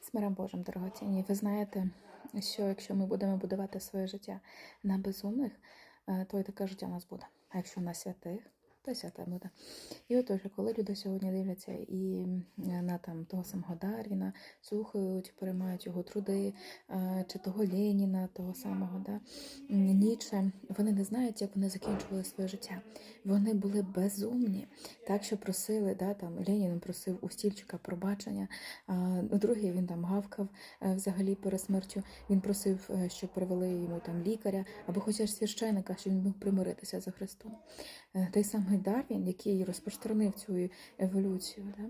З миром Божим, дорогоцінні. Ви знаєте, що якщо ми будемо будувати своє життя на безумних, е, то і таке життя у нас буде. А якщо на святих, то й святе буде. І отож, коли люди сьогодні дивляться і е, на там того самого Дарвіна, слухають, переймають його труди, е, чи того Леніна, того самого да, Ніче, вони не знають, як вони закінчували своє життя. Вони були безумні, так що просили, да, там Ленін просив у стільчика пробачення, а другий він там гавкав е, взагалі перед смертю. Він просив, щоб привели йому там лікаря або хоча ж священика, щоб він міг примиритися за Христом. Той самий Дарвін, який розпространив цю еволюцію, да,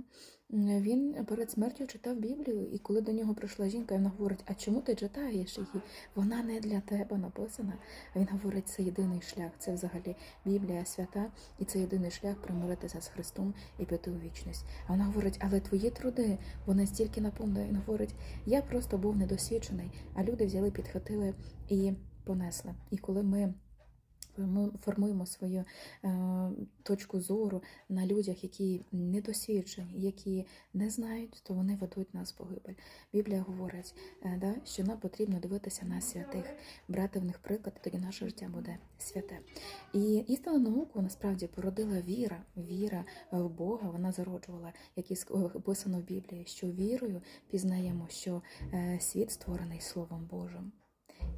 він перед смертю читав Біблію, і коли до нього прийшла жінка, вона говорить: А чому ти читаєш її? Вона не для тебе написана. Він говорить, це єдиний шлях, це взагалі Біблія свята, і це єдиний шлях примиритися з Христом і піти у вічність. А вона говорить, але твої труди, вони стільки наповнили. Він говорить, я просто був недосвідчений, а люди взяли, підхватили і понесли. І коли ми формуємо свою е, точку зору на людях, які недосвідчені, які не знають, то вони ведуть нас в погибель. Біблія говорить, е, да, що нам потрібно дивитися на святих, брати в них приклад, тоді наше життя буде святе. І істинну науку насправді породила віра, віра в Бога. Вона зароджувала, як і описано в Біблії, що вірою пізнаємо, що е, світ створений Словом Божим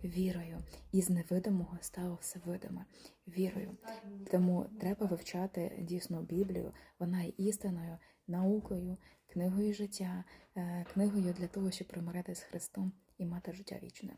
вірою. Із невидимого стало все видиме вірою. Тому треба вивчати дійсно Біблію. Вона є істиною, наукою, книгою життя, е, книгою для того, щоб примиритися з Христом і мати життя вічне.